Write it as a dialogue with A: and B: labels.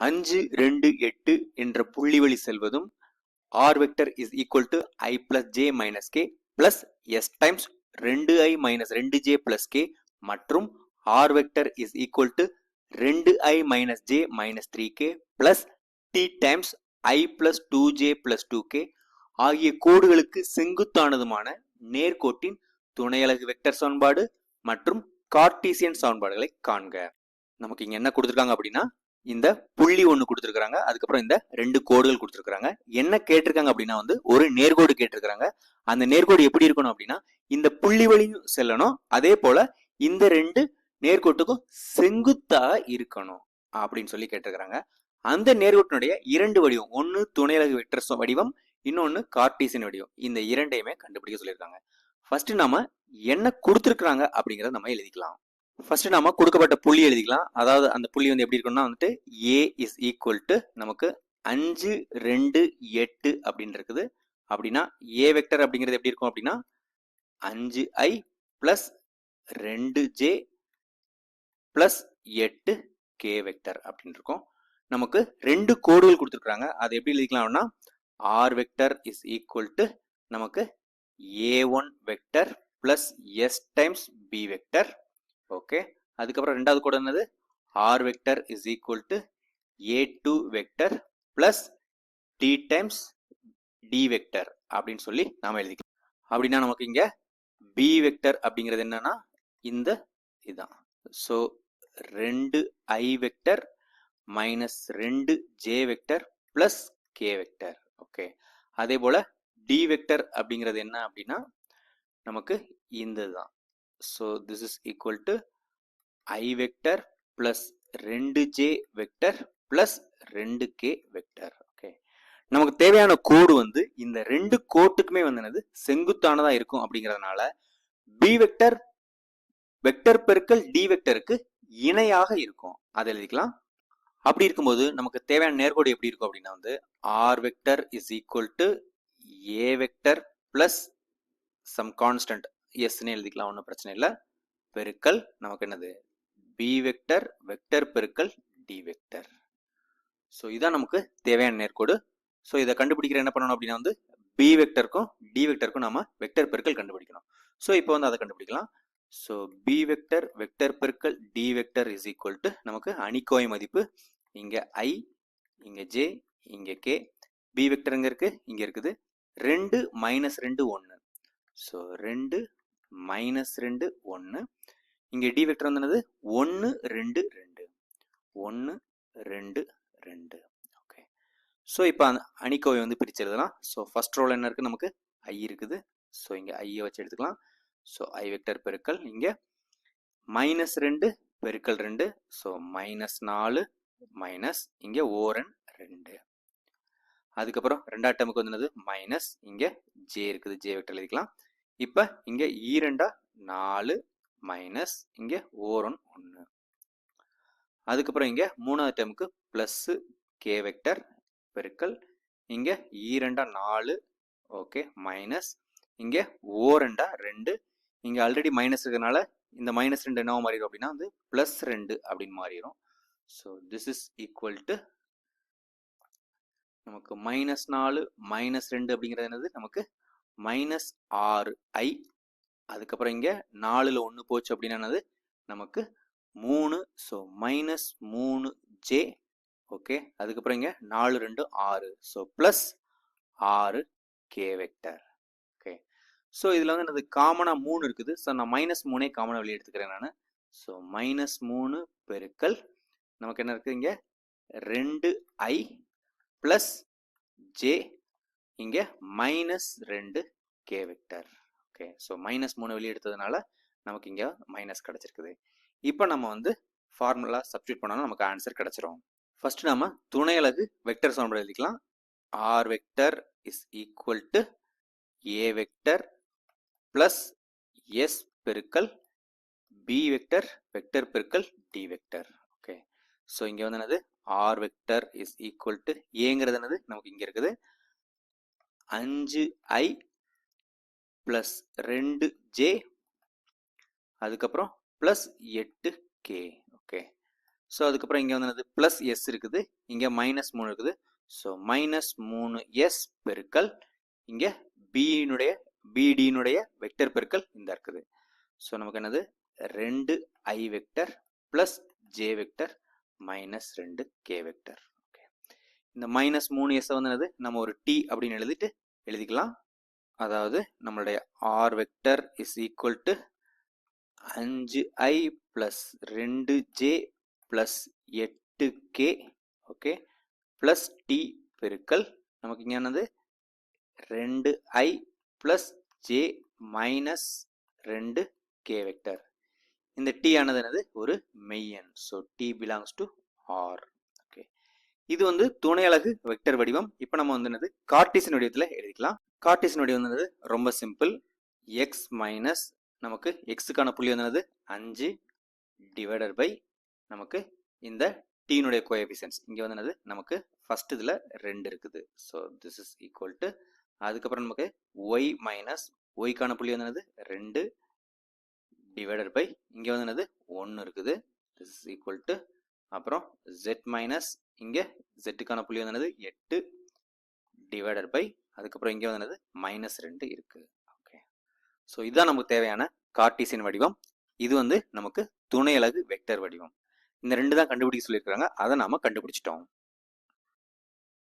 A: அஞ்சு ரெண்டு எட்டு என்ற புள்ளி வழி செல்வதும் R vector is equal to I plus J minus K plus S times ரெண்டு ஐ மைனஸ் ரெண்டு ஜே பிளஸ் கே மற்றும் R vector is equal to ரெண்டு I minus J minus three K plus T times I plus two J plus two K ஆகிய கோடுகளுக்கு செங்குத்தானதுமான நேர்கோட்டின் துணையலகு vector சமன்பாடு மற்றும் Cartesian சமன்பாடுகளை காண்க. நமக்கு இங்க என்ன கொடுத்துருக்காங்க அப்படின்னா இந்த புள்ளி ஒன்று கொடுத்துருக்காங்க அதுக்கப்புறம் இந்த ரெண்டு கோடுகள் கொடுத்துருக்காங்க என்ன கேட்டிருக்காங்க அப்படின்னா வந்து ஒரு நேர்கோடு கேட்டிருக்காங்க அந்த நேர்கோடு எப்படி இருக்கணும் அப்படின்னா இந்த புள்ளி வழியும் செல்லணும். அதே போல இந்த ரெண்டு நேர்கோட்டுக்கும் செங்குத்தாக இருக்கணும் அப்படின்னு சொல்லி கேட்டிருக்கிறாங்க. அந்த நேர்கோட்டினுடைய இரண்டு வடிவம் ஒன்று துணையலகு வெக்டர் வடிவம் இன்னொன்று கார்டீசியன் வடிவம். இந்த இரண்டையுமே கண்டுபிடிக்க சொல்லியிருக்காங்க. ஃபர்ஸ்ட் நாம என்ன கொடுத்துருக்குறாங்க அப்படிங்கிறத நம்ம எழுதிக்கலாம். ஃபர்ஸ்ட் நம்ம கொடுக்கப்பட்ட புள்ளி எழுதிக்கலாம். அதாவது அந்த புள்ளி வந்து எப்படி இருக்கும்னா வந்துட்டு ஏ இஸ் ஈக்குவல் டு நமக்கு அஞ்சு ரெண்டு எட்டு அப்படின்னு இருக்குது. அப்படின்னா ஏ வெக்டர் அப்படிங்கிறது எப்படி இருக்கும் அப்படின்னா அஞ்சு ஐ பிளஸ் ரெண்டு ஜே பிளஸ் எட்டு கே வெக்டர் அப்படின்னு இருக்கும். நமக்கு ரெண்டு கோடுகள் கொடுத்துருக்குறாங்க. அதை எப்படி எழுதிக்கலாம்னா R vector is equal to நமக்கு A one vector plus S times B vector okay. அதுக்கப்புறம் ரெண்டாவது கூட என்னது? R vector is equal to A two vector plus T times D vector அப்படின்னு சொல்லி நாம எழுதிக்கலாம். அப்படின்னா நமக்கு இங்கே பி வெக்டர் அப்படிங்கிறது என்னன்னா இந்த இதுதான் ஸோ ரெண்டு ஐ வெக்டர் மைனஸ் ரெண்டு J vector plus K vector okay அதே போல் டி வெக்டர் அப்படிங்கிறது என்ன அப்படின்னா நமக்கு இந்த தான் so this is equal to I vector plus ரெண்டு ஜே வெக்டர் பிளஸ் ரெண்டு கே வெக்டர் ஓகே நமக்கு தேவையான கோடு வந்து இந்த ரெண்டு கோட்டுக்குமே வந்து என்னது? செங்குத்தானதா இருக்கும் அப்படிங்கறதுனால பி வெக்டர் வெக்டர் பெருக்கல் டி வெக்டருக்கு இணையாக இருக்கும். அதை எழுதிக்கலாம். அப்படி இருக்கும்போது நமக்கு தேவையான நேர்கோடு எப்படி இருக்கும் அப்படின்னா வந்து R vector is equal to A vector plus some constant எஸ்ன்னு எழுதிக்கலாம் ஒன்றும் பிரச்சனை இல்லை. பெருக்கல் நமக்கு என்னது? பி வெக்டர் வெக்டர் பெருக்கல் டி வெக்டர் ஸோ இதான் நமக்கு தேவையான நேர்கோடு. ஸோ இதை கண்டுபிடிக்கிற என்ன பண்ணணும் அப்படின்னா வந்து பி வெக்டருக்கும் டி வெக்டருக்கும் நம்ம வெக்டர் பெருக்கல் கண்டுபிடிக்கணும். ஸோ இப்போ வந்து அதை கண்டுபிடிக்கலாம். ஸோ பி வெக்டர் வெக்டர் பெருக்கல் T vector is equal to நமக்கு அணிக்கோய் மதிப்பு. இங்கே ஐ இங்கே ஜே இங்கே கே பி வெக்டர் எங்கே இங்கே இருக்குது. ரெண்டு மைனஸ் ரெண்டு ஒன்று ஸோ ரெண்டு மைனஸ் ரெண்டு ஒன்று இங்கே டி வெக்டர் வந்து என்னது? ஒன்று ரெண்டு ரெண்டு. ஒன்று ரெண்டு ரெண்டு. ஓகே ஸோ இப்போ அந்த அணிக்கோவை வந்து பிரித்து எழுதலாம். ஸோ ஃபஸ்ட் ரோல் என்ன இருக்குது நமக்கு ஐ இருக்குது. ஸோ இங்கே ஐயை வச்சு எடுத்துக்கலாம். ஸோ ஐ வெக்டர் பெருக்கல். இங்கே மைனஸ் ரெண்டு பெருக்கல் ரெண்டு. ஸோ மைனஸ் நாலு மைனஸ் இங்கே ஓரன் ரெண்டு. அதுக்கப்புறம் ரெண்டாவது டேமுக்கு வந்து என்னது? மைனஸ் இங்கே ஜே இருக்குது. ஜே வெக்டர் எழுதிக்கலாம். இப்போ இங்கே ஈரெண்டா e நாலு மைனஸ் இங்கே ஓரன் ஒன்று அதுக்கப்புறம் இங்கே மூணாவது டைமுக்கு ப்ளஸ்ஸு கே வெக்டர் பெருக்கல். இங்கே ஈரெண்டா e நாலு ஓகே மைனஸ் இங்கே ஓரெண்டா ரெண்டு இங்கே ஆல்ரெடி மைனஸ் இருக்கிறதுனால இந்த மைனஸ் ரெண்டு என்ன மாறிடும் அப்படின்னா வந்து ப்ளஸ் ரெண்டு அப்படின்னு மாறிடும். So this is equal to நமக்கு மைனஸ் நாலு மைனஸ் ரெண்டு அப்படிங்கிறது என்னது? நமக்கு மைனஸ் ஆறு ஐ அதுக்கப்புறம் இங்கே நாலில் ஒன்று போச்சு அப்படின்னா என்னது? நமக்கு மூணு ஸோ மைனஸ் மூணு ஜே ஓகே அதுக்கப்புறம் இங்கே நாலு ரெண்டு ஆறு. ஸோ ப்ளஸ் ஆறு கே வெக்டர் ஓகே ஸோ இதில் வந்து எனது காமனாக மூணு இருக்குது. ஸோ நான் மைனஸ் மூணே காமனாக வெளியே எடுத்துக்கிறேன் நான். ஸோ மைனஸ் மூணு பெருக்கல் நமக்கு என்ன இருக்குது இங்கே? ரெண்டு ஐ ப்ளஸ் ஜே இங்கே மைனஸ் ரெண்டு K vector okay so minus மூணு வெளியே எடுத்ததுனால நமக்கு இங்கே மைனஸ் கிடச்சிருக்குது. இப்போ நம்ம வந்து ஃபார்முலா சப்ஸ்டியூட் பண்ணாலும் நமக்கு ஆன்சர் கிடச்சிரும். ஃபர்ஸ்ட் நம்ம துணையலகு வெக்டர் சமன்பாடு எழுதிக்கலாம். R vector is equal to A vector plus S பெருக்கல் பி வெக்டர் வெக்டர் பெருக்கல் டி வெக்டர் ஓகே ஸோ இங்கே வந்து என்னது? R vector is equal to ஏங்கிறது என்னது? நமக்கு இங்கே இருக்குது. அஞ்சு ஐ ப்ளஸ் ரெண்டு ஜே. அதுக்கப்புறம் ப்ளஸ் எட்டு கே. ஓகே ஸோ அதுக்கப்புறம் இங்கே வந்து ப்ளஸ் எஸ் இருக்குது. இங்கே மைனஸ் மூணு இருக்குது. ஸோ மைனஸ் மூணு எஸ் பெருக்கல் இங்கே பியினுடைய பிடியினுடைய வெக்டர் பெருக்கல் இந்த இருக்குது. ஸோ நமக்கு என்னது? ரெண்டு I vector plus J vector minus ரெண்டு கே வெக்டர் இந்த மைனஸ் மூணு எஸ் வந்து என்னது? நம்ம ஒரு டி அப்படின்னு எழுதிட்டு எழுதிக்கலாம். அதாவது நம்மளுடைய R vector is equal to அஞ்சு ஐ ப்ளஸ் ரெண்டு ஜே ப்ளஸ் எட்டு கே ஓகே ப்ளஸ் டி பெருக்கல் நமக்கு இங்கே என்னது? ரெண்டு ஐ ப்ளஸ் ஜே மைனஸ் ரெண்டு கே வெக்டர் இந்த டி ஆனது என்னது? ஒரு மெய்யன் so T belongs to R இது வந்து துணை அலகு வெக்டர் வடிவம். இப்போ நம்ம வந்து என்னது? கார்டீசியன் வடிவத்தில் எழுதிக்கலாம். கார்டிசன் வடிவம் வந்து ரொம்ப சிம்பிள். எக்ஸ் மைனஸ் நமக்கு எக்ஸுக்கான புள்ளி வந்து அஞ்சு டிவைடட் பை நமக்கு இந்த டீனுடைய கோஎபிசன்ஸ் இங்கே வந்து என்னது? நமக்கு ஃபர்ஸ்ட் இதில் ரெண்டு இருக்குது. So this is equal to அதுக்கப்புறம் நமக்கு ஒய் மைனஸ் ஒய்க்கான புள்ளி வந்து என்னது? ரெண்டு டிவைடட் பை இங்கே வந்து என்னது? ஒன்று இருக்குது. திஸ் இஸ் ஈக்குவல் டு அப்புறம் ஜெட் மைனஸ் இங்கே ஜெட்டுக்கான புள்ளி வந்து எட்டு டிவைடட் பை அதுக்கப்புறம் இங்கே வந்து மைனஸ் ரெண்டு இருக்குது ஓகே ஸோ இதுதான் நமக்கு தேவையான கார்டீசியன் வடிவம். இது வந்து நமக்கு துணை அலகு வெக்டர் வடிவம். இந்த ரெண்டு தான் கண்டுபிடிக்க சொல்லியிருக்காங்க அதை நாம கண்டுபிடிச்சிட்டோம்.